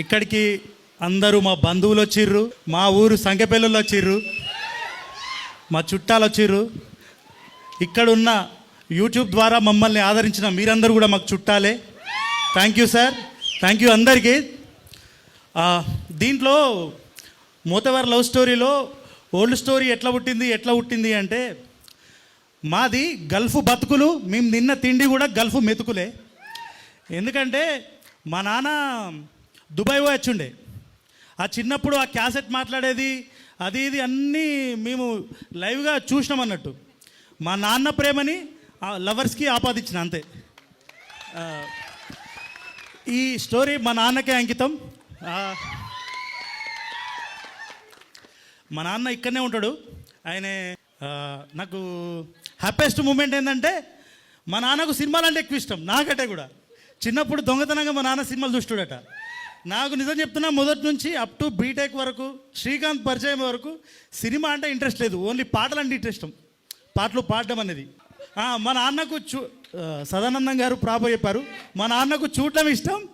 ఇక్కడికి అందరూ మా బంధువులు వచ్చిర్రు మా ఊరు సంఖ్యపల్లులు వచ్చిర్రు మా చుట్టాలు వచ్చిర్రు. ఇక్కడున్న యూట్యూబ్ ద్వారా మమ్మల్ని ఆదరించిన మీరందరూ కూడా మాకు చుట్టాలే. Thank you sir thank you అందరికీ. దీంట్లో మూతవారి లవ్ స్టోరీలో ఓల్డ్ స్టోరీ ఎట్లా పుట్టింది ఎట్లా పుట్టింది అంటే మాది గల్ఫ్ బతుకులు మేము నిన్న తిండి కూడా గల్ఫ్ మెతుకులే. ఎందుకంటే మా నాన్న దుబాయ్ పోయి వచ్చిండే. ఆ చిన్నప్పుడు ఆ క్యాసెట్ మాట్లాడేది అది ఇది అన్నీ మేము లైవ్గా చూసినాం అన్నట్టు. మా నాన్న ప్రేమని ఆ లవర్స్కి ఆపాదించిన అంతే. ఈ స్టోరీ మా నాన్నకే అంకితం. మా నాన్న ఇక్కడనే ఉంటాడు. ఆయన నాకు హ్యాపీయెస్ట్ మూమెంట్ ఏంటంటే మా నాన్నకు సినిమాలు అంటే ఎక్కువ ఇష్టం. నాకంటే కూడా. చిన్నప్పుడు దొంగతనంగా మా నాన్న సినిమాలు చూస్తాడట. నాకు నిజం చెప్తున్నా మొదటి నుంచి అప్ టు బీటెక్ వరకు శ్రీకాంత్ పరిచయం వరకు సినిమా అంటే ఇంట్రెస్ట్ లేదు. ఓన్లీ పాటలు అంటే ఇంట్రెస్ట్ పాటలు పాడడం అనేది. మా నాన్నకు చూ సదానందం గారు ప్రాబో చెప్పారు. మా నాన్నకు చూడటం ఇష్టం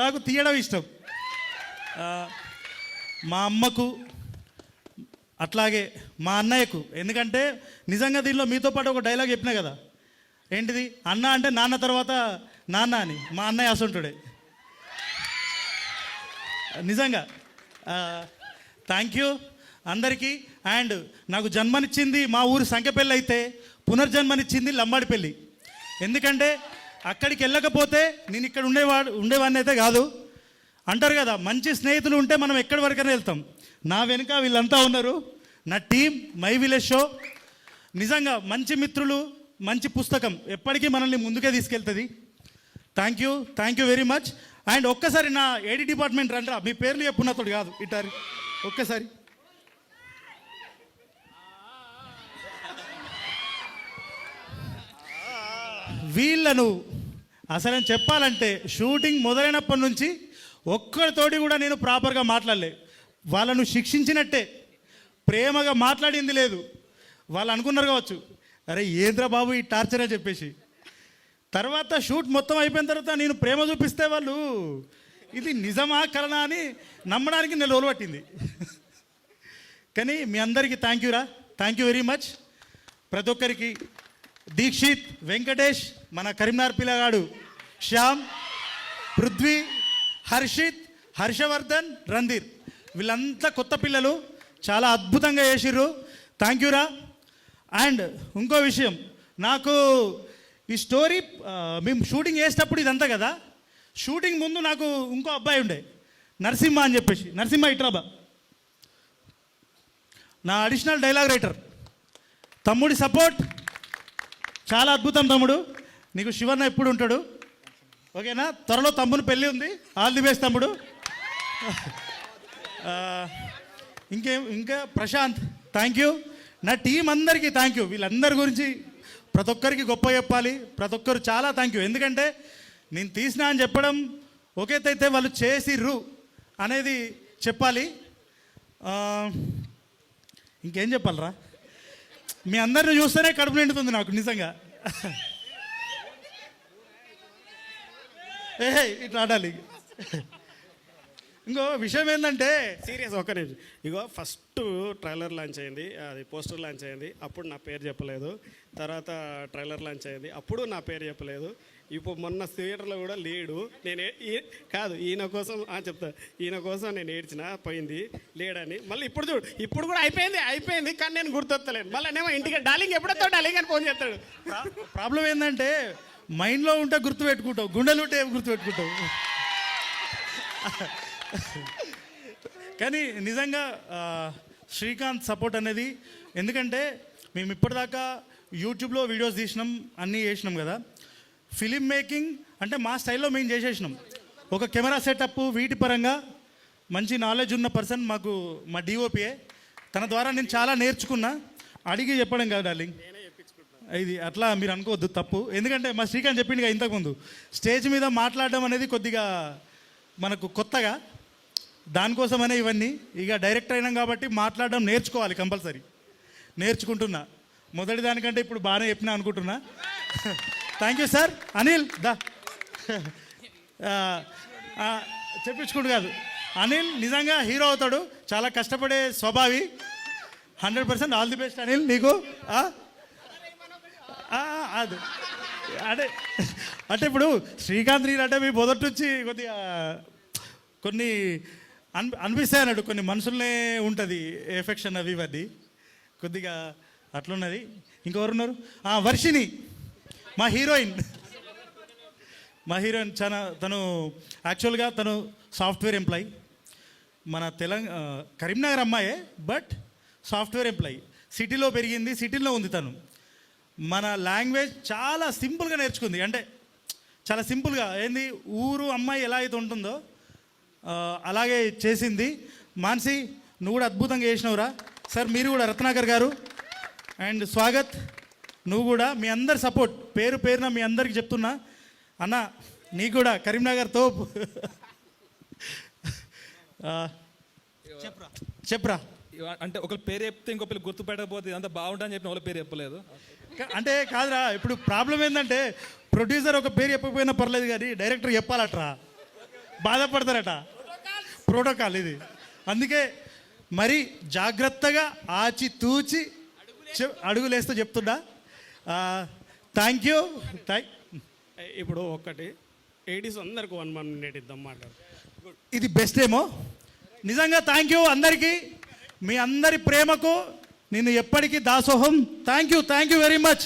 నాకు తీయడం ఇష్టం. మా అమ్మకు అట్లాగే మా అన్నయ్యకు. ఎందుకంటే నిజంగా దీనిలో మీతో పాటు ఒక డైలాగ్ చెప్పినా కదా. ఏంటిది? అన్న అంటే నాన్న తర్వాత నాన్న అని. మా అన్నయ్య అసంటుడే. నిజంగా. థ్యాంక్ యూ అందరికీ. అండ్ నాకు జన్మనిచ్చింది మా ఊరు సంఖ్యపల్లి అయితే పునర్జన్మనిచ్చింది లంబాడిపల్లి. ఎందుకంటే అక్కడికి వెళ్ళకపోతే నేను ఇక్కడ ఉండేవాడు ఉండేవాడిని అయితే కాదు. అంటారు కదా మంచి స్నేహితులు ఉంటే మనం ఎక్కడి వరకైనా వెళ్తాం. నా వెనుక వీళ్ళంతా ఉన్నారు. నా టీం మై విలేజ్ షో. నిజంగా మంచి మిత్రులు మంచి పుస్తకం ఎప్పటికీ మనల్ని ముందుకే తీసుకెళ్తుంది. Thank you thank you very much and ఒక్కసారి నా ఏడి డిపార్ట్మెంట్ రండ్రా మీ పేర్లు చెప్పున్నతోడు కాదు ఇటారి ఒక్కసారి. వీళ్ళను అసలు చెప్పాలంటే షూటింగ్ మొదలైనప్పటి నుంచి ఒక్కరితోటి కూడా నేను ప్రాపర్గా మాట్లాడలే. వాళ్ళను శిక్షించినట్టే ప్రేమగా మాట్లాడింది లేదు. వాళ్ళు అనుకున్నారు కావచ్చు అరే ఏంద్రబాబు ఈ టార్చర్ అని చెప్పేసి. తర్వాత షూట్ మొత్తం అయిపోయిన తర్వాత నేను ప్రేమ చూపిస్తే వాళ్ళు ఇది నిజమా కలనా అని నమ్మడానికి నేను రోజులు పట్టింది. కానీ మీ అందరికీ థ్యాంక్ యూరా థ్యాంక్ యూ వెరీ మచ్ ప్రతి ఒక్కరికి దీక్షిత్ వెంకటేష్ మన కరీంనగర్ పిల్లగాడు శ్యామ్ పృథ్వీ హర్షిత్ హర్షవర్ధన్ రంధీర్. వీళ్ళంతా కొత్త పిల్లలు చాలా అద్భుతంగా చేసిర్రు. థ్యాంక్ యూరా అండ్ ఇంకో విషయం నాకు ఈ స్టోరీ మేము షూటింగ్ చేసేటప్పుడు ఇదంతా కదా. షూటింగ్ ముందు నాకు ఇంకో అబ్బాయి ఉండే నరసింహ అని చెప్పేసి. నరసింహ ఇట్రాబా. నా అడిషనల్ డైలాగ్ రైటర్. తమ్ముడి సపోర్ట్. చాలా అద్భుతం తమ్ముడు. నీకు శివన్న ఎప్పుడు ఉంటాడు? ఓకేనా? త్వరలో తమ్ముని పెళ్ళి ఉంది. ఆల్ ది బెస్ట్ తమ్ముడు. ఇంకేం ఇంకా ప్రశాంత్ థ్యాంక్ యూ. నా టీం అందరికీ థ్యాంక్ యూ. వీళ్ళందరి గురించి ప్రతి ఒక్కరికి గొప్ప చెప్పాలి. ప్రతి ఒక్కరు చాలా థ్యాంక్ యూ ఎందుకంటే నేను తీసిన అని చెప్పడం ఒకేతైతే వాళ్ళు చేసిర్రు అనేది చెప్పాలి. ఇంకేం చెప్పాలరా? మీ అందరిని చూస్తేనే కడుపు నిండుతుంది నాకు నిజంగా. ఏ ఇట్లా ఆడాలి. ఇంకో విషయం ఏంటంటే సీరియస్ ఒక్క నిమిషం. ఇగో ఫస్ట్ ట్రైలర్ లాంచ్ అయింది అది పోస్టర్ లాంచ్ అయింది అప్పుడు నా పేరు చెప్పలేదు. తర్వాత ట్రైలర్ లాంచ్ అయింది అప్పుడు నా పేరు చెప్పలేదు. ఇప్పుడు మొన్న థియేటర్లో కూడా లేడు. నేను కాదు ఈయన కోసం ఆ, చెప్తా. ఈయన కోసం నేను ఏడ్చిన పోయింది లేడని. మళ్ళీ ఇప్పుడు చూడు ఇప్పుడు కూడా అయిపోయింది అయిపోయింది కానీ నేను గుర్తొత్తలేను. మళ్ళీ నేమో ఇంటికి డాలింగ్ ఎప్పుడొస్తావు డాలింగ్ అని ఫోన్ చేస్తాడు. ప్రాబ్లం ఏంటంటే మైండ్లో ఉంటే గుర్తు పెట్టుకుంటావు గుండెలు ఉంటే ఏం గుర్తు పెట్టుకుంటావు కానీ నిజంగా శ్రీకాంత్ సపోర్ట్ అనేది ఎందుకంటే మేము ఇప్పటిదాకా యూట్యూబ్లో వీడియోస్ తీసినాం అన్నీ చేసినాం కదా. ఫిలిం మేకింగ్ అంటే మా స్టైల్లో మేము చేసేసినాం. ఒక కెమెరా సెటప్ వీటి పరంగా మంచి నాలెడ్జ్ ఉన్న పర్సన్ మాకు మా డిఓపిఏ తన ద్వారా నేను చాలా నేర్చుకున్నా. అడిగి చెప్పడం కాదు డార్లింగ్. ఇది అట్లా మీరు అనుకోవద్దు తప్పు. ఎందుకంటే మా శ్రీకాంత్ చెప్పిండుగా ఇంతకుముందు. స్టేజ్ మీద మాట్లాడడం అనేది కొద్దిగా మనకు కొత్తగా. దానికోసమనే ఇవన్నీ. ఇక డైరెక్టర్ అయినాం కాబట్టి మాట్లాడడం నేర్చుకోవాలి కంపల్సరీ. నేర్చుకుంటున్నా. మొదటి దానికంటే ఇప్పుడు బాగానే చెప్పినా అనుకుంటున్నా. థ్యాంక్ యూ సార్ అనిల్ దా. చెప్పించుకుంటు కాదు. అనిల్ నిజంగా హీరో అవుతాడు. చాలా కష్టపడే స్వభావి. Hundred percent all the best Anil నీకు? అది. అంటే అంటే ఇప్పుడు శ్రీకాంత్ నీళ్ళు అంటే మీ మొదటి నుంచి కొద్దిగా కొన్ని అన్ అనిపిస్తాయన్నాడు కొన్ని మనుషులనే ఉంటుంది ఎఫెక్షన్ అవి ఇవన్నీ. కొద్దిగా అట్లున్నది. ఇంకెవరు ఉన్నారు వర్షిని మా హీరోయిన్. మా హీరోయిన్ చాలా తను యాక్చువల్గా తను సాఫ్ట్వేర్ ఎంప్లాయ్. మన తెలంగాణ కరీంనగర్ అమ్మాయే బట్ సాఫ్ట్వేర్ ఎంప్లాయ్. సిటీలో పెరిగింది సిటీలో ఉంది తను. మన లాంగ్వేజ్ చాలా సింపుల్గా నేర్చుకుంది. అంటే చాలా సింపుల్గా. ఏంది? ఊరు అమ్మాయి ఎలా అయితే ఉంటుందో అలాగే చేసింది. మాన్సి నువ్వు కూడా అద్భుతంగా చేసినవురా. సార్ మీరు కూడా రత్నాకర్ గారు. అండ్ స్వాగత్. నువ్వు కూడా మీ అందరి సపోర్ట్. పేరు పేరున మీ అందరికి చెప్తున్నా. అన్న నీకు కూడా కరీంనగర్ తోపు. చెప్పురా? అంటే ఒకరి పేరు చెప్తే ఇంకో పిల్లలు గుర్తుపెట్టకపోతే ఇదంతా బాగుంటుందని చెప్పిన వాళ్ళ పేరు చెప్పలేదు. అంటే కాదురా ఇప్పుడు ప్రాబ్లం ఏంటంటే ప్రొడ్యూసర్ ఒక పేరు చెప్పకపోయినా పర్లేదు కానీ డైరెక్టర్ చెప్పాలట్రా. బాధపడతారట. ప్రోటోకాల్ ఇది. అందుకే మరి జాగ్రత్తగా ఆచి తూచి అడుగులేస్తూ చెప్తున్నా థ్యాంక్ యూ థ్యాంక్ ఇప్పుడు ఒక్కటి ఎయిటీస్ అందరికి వన్ వన్ మినిట్ ఇద్దాం మాట్లాడు. ఇది బెస్ట్ ఏమో. నిజంగా థ్యాంక్ యూ అందరికీ. మీ అందరి ప్రేమకు నేను ఎప్పటికీ దాసోహం. Thank you thank you very much